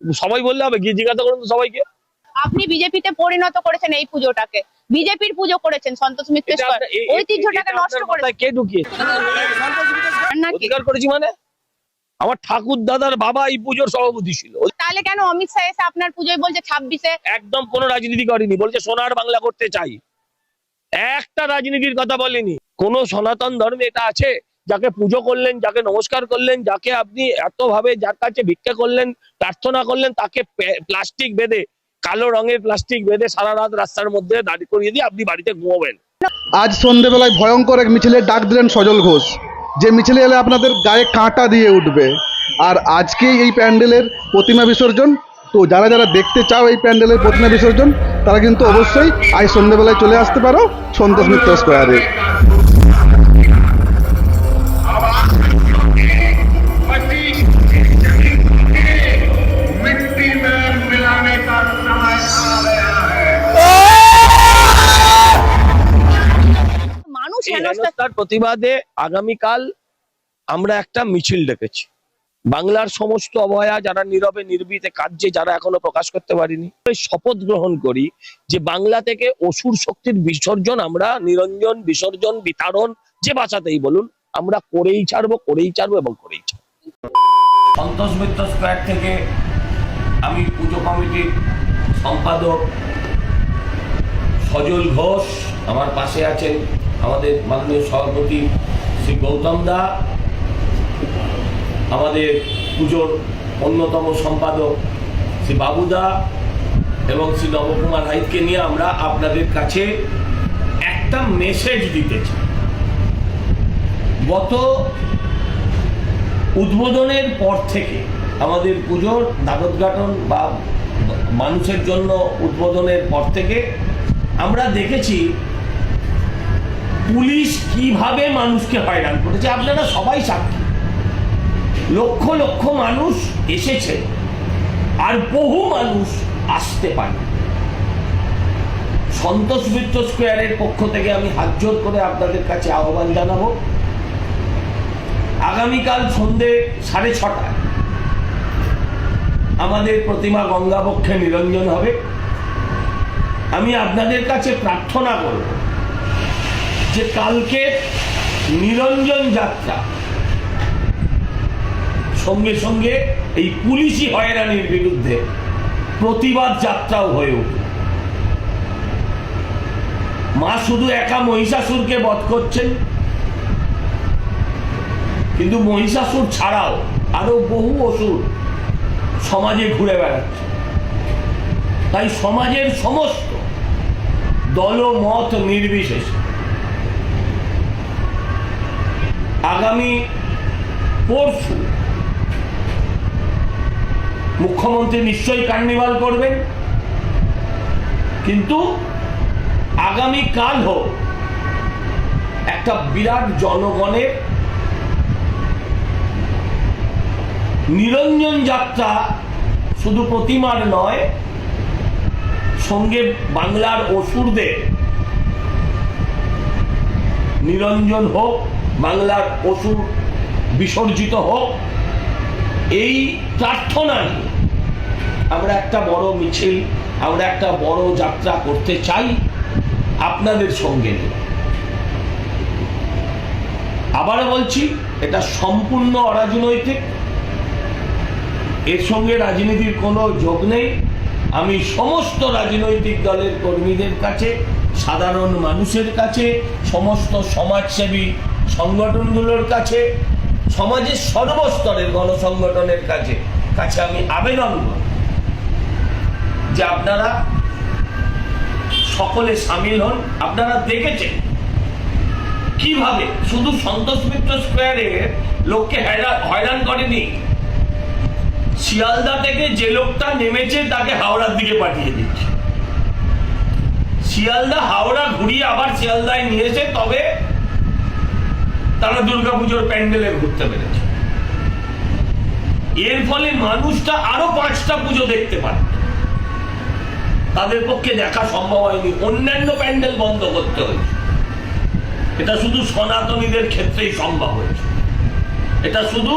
সবাই বললে হবে গিয়ে জিজ্ঞাসা করুন তো সবাইকে। আপনি বিজেপিতে পরিণত করেছেন এই পুজোটাকে। বিজেপির পুজো করেছেন সন্তোষ মিত্র এটা আপনার- এ- এ- ঐতিহ্যটাকে নষ্ট করেছেন। কে ঢুকিয়েছে নাকি অধিকার করেছি মানে? আমার ঠাকুর দাদার বাবা এই পুজোর সভাপতি ছিল। তাহলে কেন অমিত শাহ এসে আপনার পুজোয় বলছে ছাব্বিশে? একদম কোনো রাজনীতি করেনি বলছে সোনার বাংলা করতে চাই। একটা রাজনীতির কথা বলেনি। কোন সনাতন ধর্মে এটা আছে? যাকে পুজো করলেন, যাকে নমস্কার করলেন, যাকে আপনি এত ভাবে যার কাছে ভিক্ষা করলেন, প্রার্থনা করলেন, তাকে প্লাস্টিক বেঁধে, কালো রঙের প্লাস্টিক বেঁধে সারা রাত রাস্তার মধ্যে দাঁড়িয়ে করিয়ে দিয়ে আপনি বাড়িতে ঘুমোবেন। আজ সন্ধেবেলায় ভয়ঙ্কর এক মিছিলের ডাক দিলেন সজল ঘোষ। যে মিছিলে এলে আপনাদের গায়ে কাঁটা দিয়ে উঠবে। আর আজকে এই প্যান্ডেলের প্রতিমা বিসর্জন। তো যারা যারা দেখতে চাও এই প্যান্ডেলের প্রতিমা বিসর্জন, তারা কিন্তু অবশ্যই আজ সন্ধেবেলায় চলে আসতে পারো সন্তোষ মিত্র স্কোয়ারে। হেনস্থার প্রতিবাদে আগামীকাল আমরা একটা মিছিল ডেকেছি। বাংলার সমস্ত অবহেয়া যারা নীরবে নির্বিতে কার্যে যারা এখনও প্রকাশ করতে পারিনি শপথ গ্রহণ করি যে বাংলা থেকে অসুর শক্তির বিসর্জন আমরা নিরঞ্জন বিসর্জন বিতাড়ন যে বাঁচাতেই বলুন আমরা করেই ছাড়বো করেই ছাড়বো এবং করেই ছাড়বো। সন্তোষ মিত্র স্কোয়ার থেকে আমি পুজো কমিটির সম্পাদক সজল ঘোষ আমার পাশে আছেন। আমাদের মাননীয় সভাপতি শ্রী গৌতম দা, আমাদের পুজোর অন্যতম সম্পাদক শ্রী বাবুদা এবং শ্রী নবকুমার হাইতকে নিয়ে আমরা আপনাদের কাছে একটা মেসেজ দিতে চাই। গত উদ্বোধনের পর থেকে আমাদের পুজোর দ্বারোদ্ঘাটন বা মানুষের জন্য উদ্বোধনের পর থেকে আমরা দেখেছি পুলিশ কীভাবে মানুষকে হয়রান করেছে? আপনারা সবাই সাক্ষী। লক্ষ লক্ষ মানুষ এসেছে, আর বহু মানুষ আসতে পারে। সন্তোষ মিত্র স্কোয়ারের পক্ষ থেকে আমি হাত জোর করে আপনাদের কাছে আহ্বান জানাব, আগামীকাল সন্ধে সাড়ে ছটায় আমাদের প্রতিমা গঙ্গাবক্ষে নিরঞ্জন হবে। আমি আপনাদের কাছে প্রার্থনা করব যে কালকে নিরঞ্জন যাত্রা, সঙ্গে সঙ্গে এই পুলিশি হয়রানির বিরুদ্ধে প্রতিবাদ যাত্রাও হয়ে উঠবে মা শুধু একা মহিষাসুরকে বধ করছেন, কিন্তু মহিষাসুর ছাড়াও আরও বহু অসুর সমাজে ঘুরে বেড়াচ্ছে। তাই সমাজের সমস্ত দল মত নির্বিশেষে আগামী পরশু মুখ্যমন্ত্রী নিশ্চয়ই কার্নিভাল করবেন। কিন্তু আগামী কাল হোক একটা বিরাট জনগণের নিরঞ্জন যাত্রা শুধু প্রতিমার নয়, সঙ্গে বাংলার অসুরদের নিরঞ্জন হোক বাংলার অসুর বিসর্জিত হোক, এই প্রার্থনা আমরা একটা বড় মিছিল, আমরা একটা বড় যাত্রা করতে চাই আপনাদের সঙ্গে নিয়ে। আবারও বলছি, এটা সম্পূর্ণ অরাজনৈতিক। এর সঙ্গে রাজনীতির কোনো যোগ নেই। আমি সমস্ত রাজনৈতিক দলের কর্মীদের কাছে, সাধারণ মানুষের কাছে, সমস্ত সমাজসেবী সংগঠনগুলোর কাছে, সমাজের সর্বস্তরের গণসংগঠনের কাছে কাছে আমি আবেদন করব যে আপনারা সকলে সামিল হন। আপনারা দেখেছেন কীভাবে শুধু সন্তোষ মিত্র স্কোয়ারে লোককে হয়রান করেনি, শিয়ালদা থেকে যে লোকটা নেমেছে তাকে হাওড়ার দিকে পাঠিয়ে দিচ্ছে। শিয়ালদা, হাওড়া ঘুরিয়ে আবার শিয়ালদায় নিয়েছে তবে তারা দুর্গাপুজোর প্যান্ডেলে ঘুরতে পেরেছে এর ফলে মানুষটা আরও পাঁচটা পুজো দেখতে পারে। তাদের পক্ষে দেখা সম্ভব হয়নি। অন্যান্য প্যান্ডেল বন্ধ করতে হয়েছে। এটা শুধু সনাতনীদের ক্ষেত্রেই সম্ভব হয়েছে। এটা শুধু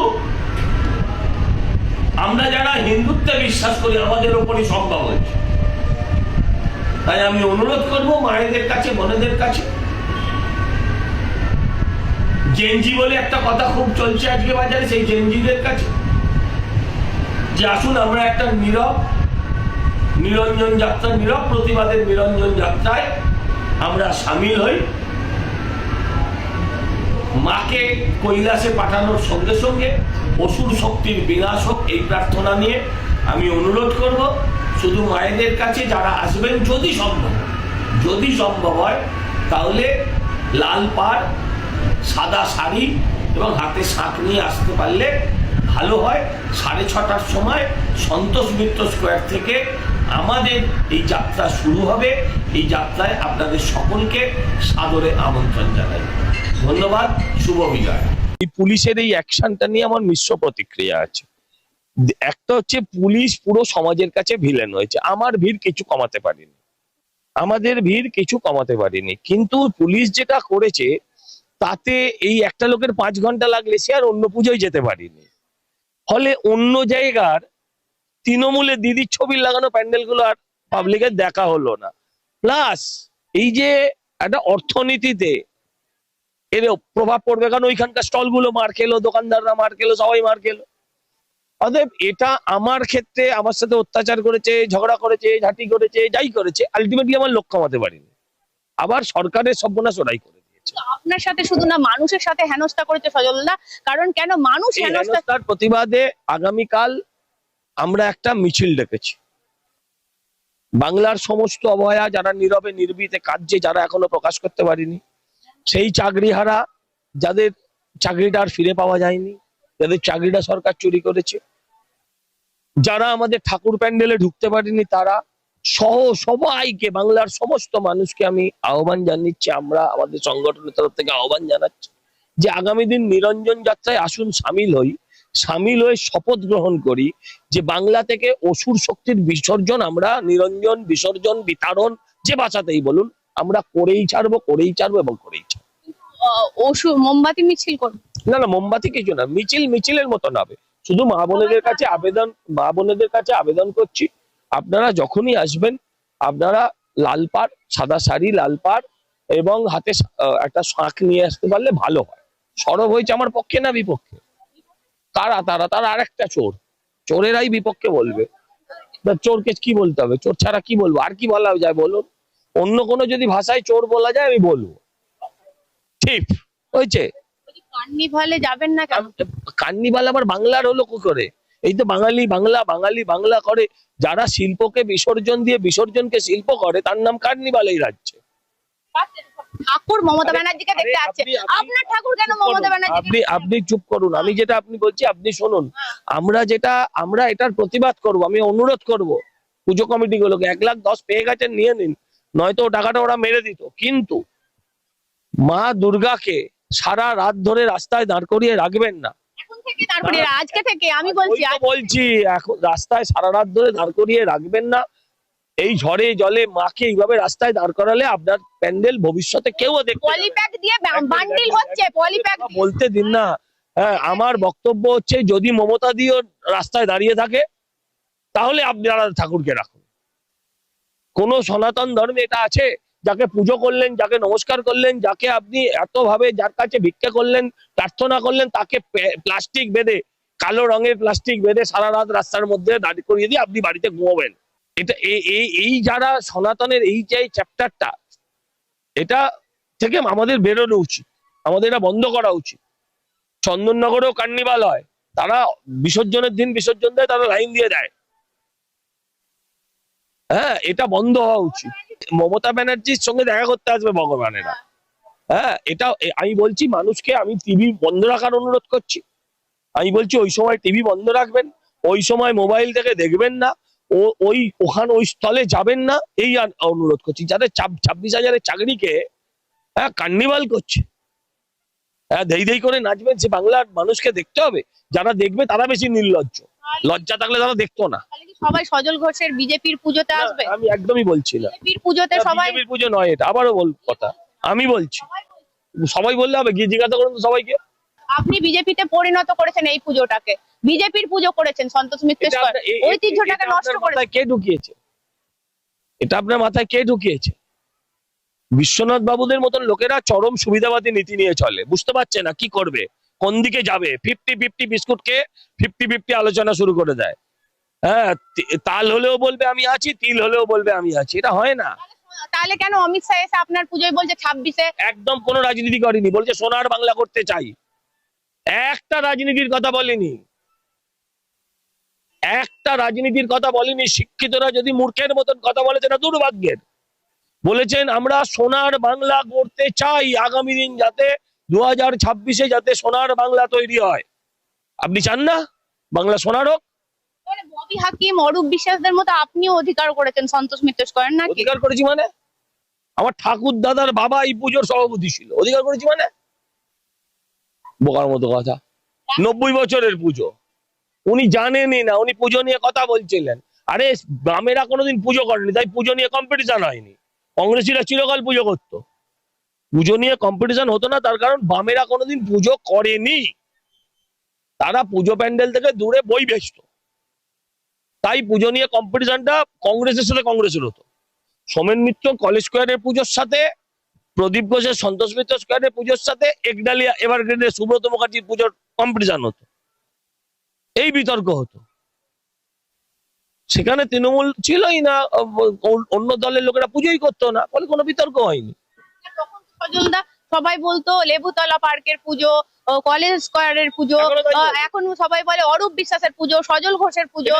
আমরা যারা হিন্দুত্বে বিশ্বাস করি, আমাদের ওপরই সম্ভব হয়েছে। তাই আমি অনুরোধ করব মায়েদের কাছে, বোনেদের কাছে জেনজি বলে একটা কথা খুব চলছে আজকে বাজারে, সেই জেনজিদের কাছে। যে আসুন, আমরা একটা নীরব, নিরঞ্জন যাত্রা নীরব প্রতিবাদের নিরঞ্জন যাত্রায় আমরা সামিল হই। মাকে কৈলাসে পাঠানোর সঙ্গে সঙ্গে অসুর শক্তির বিনাশ হোক এই প্রার্থনা নিয়ে আমি অনুরোধ করব, শুধু মায়েদের কাছে যারা আসবেন, যদি সম্ভব যদি সম্ভব হয়, তাহলে লাল পাড় সাদা শাড়ি এবং হাতে শাঁখ নিয়ে আসতে পারলে ভালো হয়। সাড়ে ছটার সময় সন্তোষ মিত্র স্কোয়ার থেকে আমাদের এই যাত্রা শুরু হবে। এই যাত্রায় আপনাদের সকলকে সাদরে আমন্ত্রণ জানাই। ধন্যবাদ, শুভ বিজয় এই পুলিশের এই অ্যাকশনটা নিয়ে আমার মিশ্র প্রতিক্রিয়া আছে। একটা হচ্ছে পুলিশ পুরো সমাজের কাছে ভিলেন হয়েছে। আমার ভিড় কিছু কমাতে পারেনি। আমাদের ভিড় কিছু কমাতে পারেনি। কিন্তু পুলিশ যেটা করেছে তাতে এই একটা লোকের পাঁচ ঘণ্টা লাগলে সে আর অন্য পুজোয় যেতে পারিনি। ফলে অন্য জায়গার তৃণমূলে দিদির ছবি লাগানো প্যান্ডেলগুলো আর পাবলিকের দেখা হলো না। প্লাস এই যে একটা অর্থনীতিতে এর প্রভাব পড়বে, কারণ ওইখানকার স্টলগুলো মার খেলো, দোকানদাররা মার খেলো, সবাই মার খেলো। অতএব এটা আমার ক্ষেত্রে, আমার সাথে অত্যাচার করেছে, ঝগড়া করেছে, ঝাঁটি করেছে, যাই করেছে আলটিমেটলি আমার লক্ষ্য কমাতে পারিনি। আবার সরকারের সর্বনাশ ওরাই করে আপনার সাথে শুধু না মানুষের সাথে হেনস্থা করেছে সজলদা। কারণ কেন মানুষ হেনস্থার প্রতিবাদে আগামীকাল আমরা একটা মিছিল ডেকেছি। বাংলার সমস্ত অবহেলা যারা নীরবে নির্বিতে কার্যে যারা এখনও প্রকাশ করতে পারিনি সেই চাকরিহারা যাদের চাকরিটা আর ফিরে পাওয়া যায়নি যাদের চাকরিটা সরকার চুরি করেছে যারা আমাদের ঠাকুর প্যান্ডেলে ঢুকতে পারেনি তারা সহ সবাইকে বাংলার সমস্ত মানুষকে আমি আহ্বান জানাচ্ছি আমরা আমাদের সংগঠনের তরফ থেকে আহ্বান জানাচ্ছি যে আগামী দিন নিরঞ্জন যাত্রায় আসুন সামিল হই। সামিল হয়ে শপথ গ্রহণ করি যে বাংলা থেকে অসুর শক্তির বিসর্জন আমরা নিরঞ্জন বিসর্জন বিতাড়ন যে বাঁচাতেই বলুন আমরা করেই ছাড়বো করেই ছাড়বো এবং করেই ছাড়বো। মোমবাতি মিছিল করবে না না মোমবাতি কিছু না মিছিল মিছিলের মতন হবে। শুধু মা বোনেদের কাছে আবেদন মা বোনেদের কাছে আবেদন করছি আপনারা যখনই আসবেন আপনারা লাল পাড় সাদা শাড়ি লাল পাড় এবং হাতে একটা শাঁখ নিয়ে আসতে পারলে ভালো হয়। সরব হয়েছে আমার পক্ষে না বিপক্ষে? তারা তারা তারা আরেকটা চোর। চোরেরাই বিপক্ষে বলবে। চোরকে কি বলতে হবে? চোর ছাড়া কি বলব? আর কি বলা যায় বলুন? অন্য কোনো যদি ভাষায় চোর বলা যায় আমি বলব। ঠিক। হয়েছে? কার্নিভালে যাবেন না কেন? কান্নিবাল আবার বাংলার হলো কি করে? এই তো বাঙালি বাংলা বাঙালি বাংলা করে। যারা শিল্পকে বিসর্জন দিয়ে বিসর্জনকে শিল্প করে তার নাম কার্নিবাল এই রাজ্যে। ঠাকুর মমতা ব্যানার্জিকে দেখতে আসছে। আপনি- আপনি- আপনার ঠাকুর কেন চুপ মমতা করুন। ব্যানার্জি আপনি আপনি চুপ করুন। আমি যেটা আপনি বলছি আপনি শুনুন। আমরা যেটা আমরা এটার প্রতিবাদ করব আমি অনুরোধ করব পুজো কমিটি গুলোকে এক লাখ দশ পেয়ে গেছেন নিয়ে নিন। নয়তো টাকাটা ওরা মেরে দিত। কিন্তু মা দুর্গাকে সারা রাত ধরে রাস্তায় দাঁড় করিয়ে রাখবেন না। থেকে আজকে থেকে আমি বলছি বলছি এখন রাস্তায় সারা রাত ধরে দাঁড় করিয়ে রাখবেন না। এই ঝড়ে জলে মাকে এইভাবে রাস্তায় দাঁড় করালে আপনার প্যান্ডেল ভবিষ্যতে কেউ দেখতে পলিপ্যাক দিয়ে বান্ডিল হচ্ছে। পলিপ্যাক বলতে দিন না। হ্যাঁ আমার বক্তব্য হচ্ছে যদি মমতা দিও রাস্তায় দাঁড়িয়ে থাকে তাহলে আপনারা ঠাকুরকে রাখুন। কোন সনাতন ধর্মে এটা আছে? যাকে পুজো করলেন, যাকে নমস্কার করলেন, যাকে আপনি এত ভাবে যার কাছে ভিক্ষা করলেন, প্রার্থনা করলেন, তাকে প্লাস্টিক বেঁধে, কালো রঙের প্লাস্টিক বেঁধে সারা রাত রাস্তার মধ্যে দাঁড়িয়ে করিয়ে দিয়ে আপনি বাড়িতে ঘুমাবেন। এটা এই- এই যারা সনাতনের এই যে চ্যাপ্টারটা এটা থেকে আমাদের বেরোনো উচিত। আমাদের এটা বন্ধ করা উচিত। চন্দননগরেও কার্নিভাল হয়। তারা বিসর্জনের দিন বিসর্জন দেয়, তারা লাইন দিয়ে দেয়। হ্যাঁ এটা বন্ধ হওয়া উচিত। মমতা ব্যানার্জির সঙ্গে দেখা করতে আসবে ভগবানেরা। হ্যাঁ এটা আমি বলছি মানুষকে, আমি টিভি বন্ধ রাখার অনুরোধ করছি। আমি বলছি ওই সময় টিভি বন্ধ রাখবেন, ওই সময় মোবাইল থেকে দেখবেন না, ও, ওই, ওখান, ওই স্থলে যাবেন না, এই অনুরোধ করছি। ছাব- ছাব্বিশ হাজারের চাকরিকে হ্যাঁ কার্নিভাল করছে। হ্যাঁ দেই দেই করে নাচবেন, সে বাংলার মানুষকে দেখতে হবে। যারা দেখবে তারা বেশি নির্লজ্জ। লজ্জা থাকলে তারা দেখতো না। সবাই সজল ঘোষের বিজেপির পুজোতে আসবে? আমি একদমই বলছি না। বিজেপির পুজোতে সবাই বিজেপির পুজো নয় এটা আবারও বল কথা। আমি বলছি। সবাই বললে হবে? গিয়ে জিজ্ঞাসা করুন তো সবাইকে। আপনি বিজেপিতে পরিণত করেছেন এই পুজোটাকে। বিজেপির পুজো করেছেন সন্তোষ মিত্র এটা আপনার- এ- এ- ঐতিহ্যটাকে নষ্ট করেছেন। কে ঢুকিয়েছে? এটা আপনার মাথায় কে ঢুকিয়েছে? বিশ্বনাথ বাবুদের মতন লোকেরা চরম সুবিধাবাদী নীতি নিয়ে চলে। বুঝতে পারছে না কি করবে? কোন দিকে যাবে? ফিফটি ফিফটি বিস্কুটকে ফিফটি ফিফটি আলোচনা শুরু করে দেয়। হ্যাঁ তাল হলেও বলবে আমি আছি তিল হলেও বলবে আমি আছি। এটা হয় না। তাহলে কেন অমিত শাহ এসে আপনার পুজোয় বলছে ছাব্বিশে? একদম কোনো রাজনীতি করেনি বলছে সোনার বাংলা করতে চাই। একটা রাজনীতির কথা বলেনি। একটা রাজনীতির কথা বলেনি শিক্ষিতরা যদি মূর্খের মতন কথা বলে সেটা দুর্ভাগ্যের। বলেছেন আমরা সোনার বাংলা করতে চাই আগামী দিন যাতে দু হাজার ছাব্বিশে যাতে সোনার বাংলা তৈরি হয়। আপনি চান না? বাংলা সোনার হোক। ববি হাকিম অরূপ বিশ্বাসদের মতো আপনিও অধিকার করেছেন সন্তোষ মিত্র করেন নাকি? অধিকার করেছি মানে? আমার ঠাকুর দাদার বাবা এই পুজোর সভাপতি ছিল। অধিকার করেছি মানে? বোকার মতো কথা। নব্বই বছরের পুজো। উনি জানেনই না। উনি পুজো নিয়ে কথা বলছিলেন। আরে বামেরা কোনোদিন পুজো করেনি তাই পুজো নিয়ে কম্পিটিশন হয়নি। কংগ্রেসিরা চিরকাল পুজো করতো। পুজো নিয়ে কম্পিটিশন হতো না, তার কারণ বামেরা কোনোদিন পুজো করেনি। তারা পুজো প্যান্ডেল থেকে দূরে বই বেচত। তাই পুজো নিয়ে কম্পিটিশনটা কংগ্রেসের সাথে কংগ্রেসের হতো। সোমেন মিত্র কলেজ স্কোয়ারের পুজোর সাথে, প্রদীপ ঘোষের সন্তোষ মিত্র স্কোয়ারের পুজোর সাথে, একডালিয়া এভারগ্রেডের সুব্রত মুখার্জির পুজোর কম্পিটিশন হতো। এই বিতর্ক হতো। সেখানে তৃণমূল ছিলই না অন্য দলের লোকেরা পুজোই করতো না, ফলে কোনো বিতর্ক হয়নি। সজলদা সবাই বলতো লেবুতলা পার্কের পুজো ও কলেজ স্কোয়ারের পুজো এখনও সবাই বলে অরূপ বিশ্বাসের পুজো সজল ঘোষের পুজো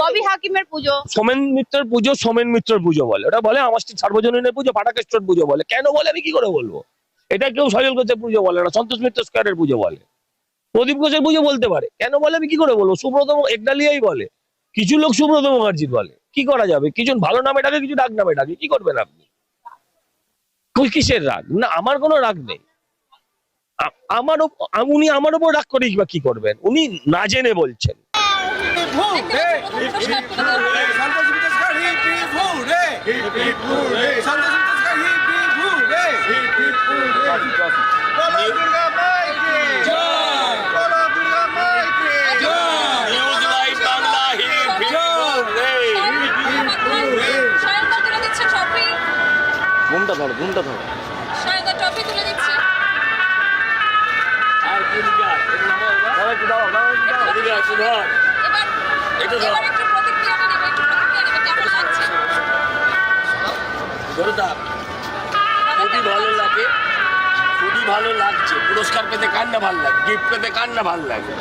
ববি হাকিমের পুজো। সোমেন মিত্রের পুজো সোমেন মিত্রের পুজো বলে। ওটা বলে আমার সার্বজনীনের পুজো পাটাকেশ্বর পুজো বলে। কেন বলে? আমি কি করে বলব? এটা কেউ সজল ঘোষের পুজো বলে না সন্তোষ মিত্র স্কোয়ারের পুজো বলে। প্রদীপ ঘোষের পুজো বলতে পারে। কেন বলে? আমি কি করে বলব? সুব্রত একডালিয়াই বলে। কিছু লোক সুব্রত মুখার্জির বলে। কি করা যাবে? কিছু ভালো নামে ডাকে কিছু ডাক নামে ডাকে। কি করবেন আপনি? কই কিসের রাগ না আমার কোনো রাগ নেই আমার উনি আমার উপর রাগ করে বা কি করবেন উনি না জেনে বলছেন লাগছে? ধরে। থাক খুবই ভালো লাগে। খুবই ভালো লাগছে। পুরস্কার পেতে কার না ভালো লাগে গিফট পেতে কার না ভালো লাগে।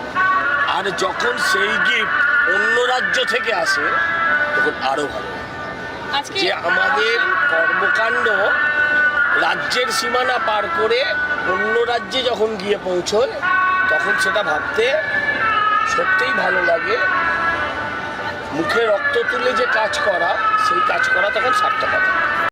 আর যখন সেই গিফট অন্য রাজ্য থেকে আসে তখন আরও ভালো যে আমাদের কর্মকাণ্ড রাজ্যের সীমানা পার করে অন্য রাজ্যে যখন গিয়ে পৌঁছয়, তখন সেটা ভাবতে সত্যিই ভালো লাগে। মুখে রক্ত তুলে যে কাজ করা, সেই কাজ করা তখন সার্থকতা